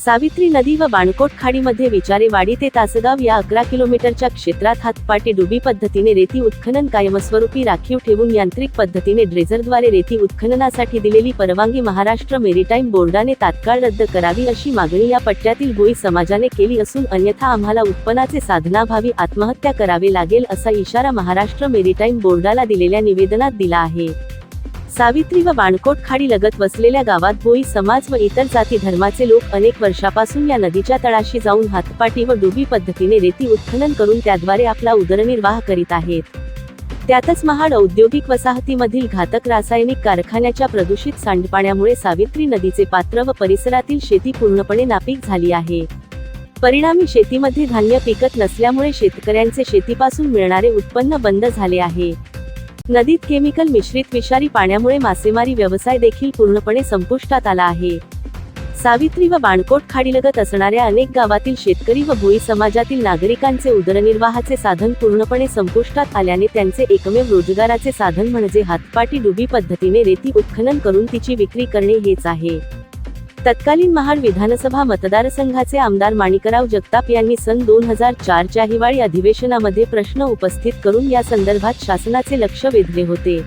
सावित्री नदी व बाणकोट खाडीमध्ये विचारेवाडी ते तासगाव या अकरा किलोमीटरच्या क्षेत्रात हातपाटी डुबी पद्धतीने रेती उत्खनन कायमस्वरूपी राखीव ठेवून यांत्रिक पद्धतीने ड्रेझरद्वारे रेती उत्खननासाठी दिलेली परवानगी महाराष्ट्र मेरीटाईम बोर्डाने तात्काळ रद्द करावी अशी मागणी या पट्ट्यातील गोई समाजाने केली असून अन्यथा आम्हाला उत्पन्नाचे साधनाभावी आत्महत्या करावे लागेल असा इशारा महाराष्ट्र मेरीटाईम बोर्डाला दिलेल्या निवेदनात दिला आहे. सावित्री व बाणकोट खाडी लगत वसलेल्या गावात भोई समाज व इतर जाती धर्माचे लोक अनेक वर्षापासून या नदीच्या तळाशी जाऊन हातपाटी व डुबी पद्धतीने रेती उत्खनन करून त्याद्वारे आपला उदरनिर्वाह करीत आहेत. त्यातच महाड औद्योगिक वसाहतीमधील घातक रासायनिक कारखान्याच्या प्रदूषित सांडपाण्यामुळे सावित्री नदीचे पात्र व परिसरातील शेती पूर्णपणे नापीक झाली आहे. परिणामी शेतीमध्ये धान्य पिकत नसल्यामुळे शेतकऱ्यांचे शेतीपासून मिळणारे उत्पन्न बंद झाले आहे. नदीत केमिकल मिश्रित विषारी पाण्यामुळे मासेमारी व्यवसाय देखील पूर्णपणे संपुष्टात आला आहे. सावित्री व बाणकोट खाडीलगत असणाऱ्या अनेक गावातील शेतकरी व भोई समाजातील नागरिकांचे उदरनिर्वाहाचे साधन पूर्णपणे संपुष्टात आल्याने त्यांचे एकमेव रोजगाराचे साधन म्हणजे हातपाटी डुबी पद्धतीने रेती उत्खनन करून तिची विक्री करणे हेच आहे. तत्कालीन महाड विधानसभा मतदारसंघाचे आमदार माणिकराव जगताप यांनी सन दोन हजार चारच्या हिवाळी अधिवेशनामध्ये प्रश्न उपस्थित करून या संदर्भात शासनाचे लक्ष वेधले होते.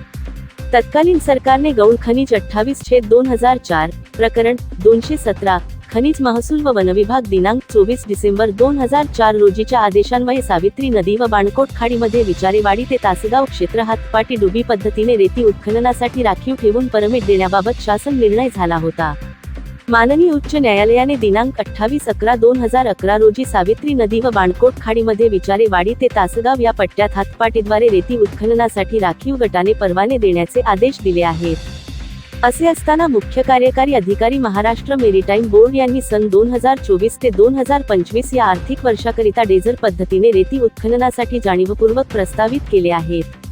तत्कालीन सरकारने गौण खनिज अठ्ठावीस छेद दोन हजार चार प्रकरण दोनशे सतरा खनिज महसूल व वनविभाग दिनांक चोवीस डिसेंबर दोन हजार चार रोजीच्या आदेशान्वये सावित्री नदी व बाणकोट खाडीमध्ये विचारेवाडी ते तासगाव क्षेत्र हातपाटी डुबी पद्धतीने रेती उत्खननासाठी राखीव ठेवून परमिट देण्याबाबत शासन निर्णय झाला होता. माननीय उच्च न्यायालयाने दिनांक अठ्ठावीस अकरा दोन हजार अकरा रोजी सावित्री नदी व बाणकोट खाडीमध्ये विचारेवाडी ते तासगाव या पट्ट्यात हातपाटीद्वारे रेती उत्खननासाठी राखीव गटाने परवाने देण्याचे आदेश दिले आहेत. असे असताना मुख्य कार्यकारी अधिकारी महाराष्ट्र मेरीटाईम बोर्ड यांनी सन दोन हजार चोवीस ते दोन हजार पंचवीस या आर्थिक वर्षाकरिता डेझर पद्धतीने रेती उत्खननासाठी जाणीवपूर्वक प्रस्तावित केले आहेत.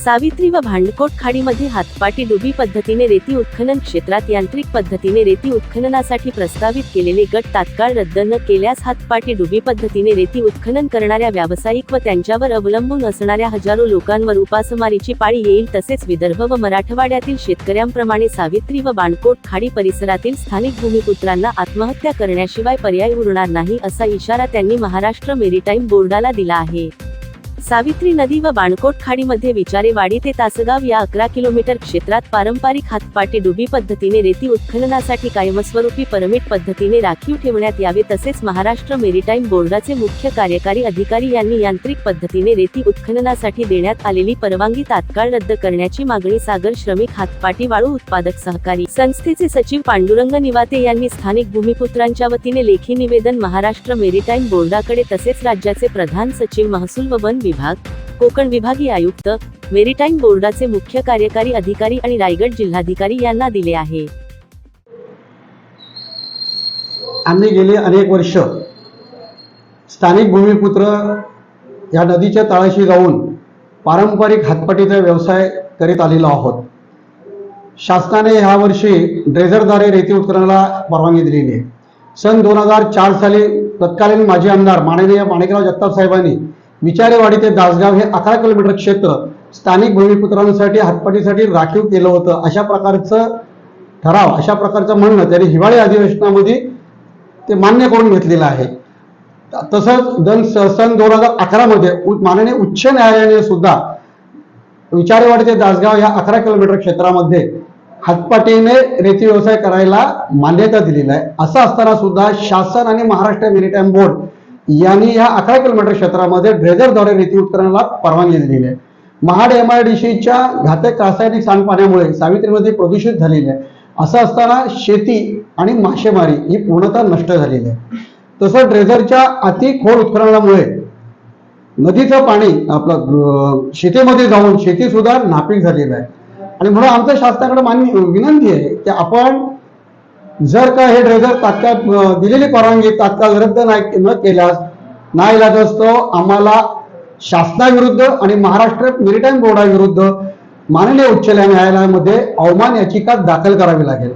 सावित्री व भांडकोट खाडीमध्ये हातपाटी डुबी पद्धतीने रेती उत्खनन क्षेत्रात यांत्रिक पद्धतीने रेती उत्खननासाठी प्रस्तावित केलेले गट तात्काळ रद्द न केल्यास हातपाटी डुबी पद्धतीने रेती उत्खनन करणाऱ्या व्यावसायिक व त्यांच्यावर अवलंबून असणाऱ्या हजारो लोकांवर उपासमारीची पाळी येईल तसेच विदर्भ व मराठवाड्यातील शेतकऱ्यांप्रमाणे सावित्री व बाणकोट खाडी परिसरातील स्थानिक भूमिपुत्रांना आत्महत्या करण्याशिवाय पर्याय उरणार नाही असा इशारा त्यांनी महाराष्ट्र मेरीटाईम बोर्डाला दिला आहे. सावित्री नदी व बाणकोट खाडीमध्ये विचारेवाडी ते तासगाव या अकरा किलोमीटर क्षेत्रात पारंपरिक हातपाटी डुबी पद्धतीने रेती उत्खननासाठी कायमस्वरूपी परमिट पद्धतीने राखीव ठेवण्यात यावे तसेच महाराष्ट्र मेरीटाईम बोर्डाचे मुख्य कार्यकारी अधिकारी यांनी यांत्रिक पद्धतीने रेती उत्खननासाठी देण्यात आलेली परवानगी तात्काळ रद्द करण्याची मागणी सागर श्रमिक हातपाटी वाळू उत्पादक सहकारी संस्थेचे सचिव पांडुरंग निवाते यांनी स्थानिक भूमिपुत्रांच्या वतीने लेखी निवेदन महाराष्ट्र मेरीटाईम बोर्डाकडे तसेच राज्याचे प्रधान सचिव महसूल व वन विभाग कोकण विभागीय आयुक्त मेरीटाईम बोर्डाचे मुख्य कार्यकारी अधिकारी आणि रायगड जिल्हाधिकारी यांना दिले आहे. आम्ही गेली अनेक वर्ष स्थानिक भूमिपुत्र या नदीच्या तळाशी जाऊन पारंपरिक हातपटीचा व्यवसाय करीत आलेलो आहोत. शासनाने ह्या वर्षी ड्रेझरद्वारे रेती उत्खननाला परवानगी दिलेली आहे. सन दोन हजार चार साली तत्कालीन माजी आमदार माननीय माणिकराव जगताप साहेबांनी विचारेवाडी ते दासगाव हे अकरा किलोमीटर क्षेत्र स्थानिक भूमिपुत्रांसाठी हातपाटीसाठी राखीव केलं होतं. अशा प्रकारचं ठराव अशा प्रकारचं म्हणणं त्यांनी हिवाळी अधिवेशनामध्ये ते मान्य करून घेतलेलं आहे. तसंच दन सन दोन हजार अकरामध्ये माननीय उच्च न्यायालयाने सुद्धा विचारेवाडी ते दासगाव या अकरा किलोमीटर क्षेत्रामध्ये हातपाटीने रेती व्यवसाय करायला मान्यता दिलेली आहे. असं असताना सुद्धा शासन आणि महाराष्ट्र मेरीटाईम बोर्ड यांनी या अकरा किलोमीटर क्षेत्रामध्ये ड्रेझरद्वारे रेती उत्खननाला परवानगी दिलेली आहे. महाड एम आय डी सीच्या घातक रासायनिक सांडपाण्यामुळे सावित्री नदी प्रदूषित झालेली आहे. असं असताना शेती आणि मासेमारी ही पूर्णतः नष्ट झालेली आहे. तसं ड्रेझरच्या अति खोल उत्खननामुळे नदीचं पाणी आपलं शेतीमध्ये जाऊन शेती सुद्धा नापीक झालेलं आहे. आणि म्हणून आमच्या शासनाकडे मान्य विनंती आहे की आपण जर का हे ड्रेझर तात्काळ दिलेली परवानगी तात्काळ रद्द नाही न केल्यास नाही असतो आम्हाला शासनाविरुद्ध आणि महाराष्ट्र मेरीटाईम बोर्डाविरुद्ध माननीय उच्च न्यायालयामध्ये अवमान याचिका दाखल करावी लागेल.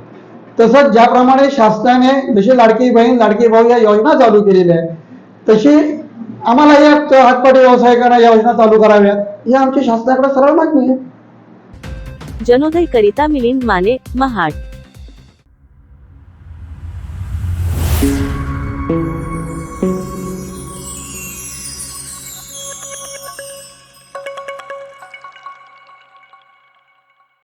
तसंच ज्याप्रमाणे शासनाने जशी लाडकी बहीण लाडकी भाऊ या योजना चालू केलेल्या आहेत तशी आम्हाला या हातपाटी व्यवसाय करा या योजना चालू कराव्यात. ही आमची शासनाकडे सरळ मागणी आहे. जनोदय करिता मिलिंद माने महाड. thank you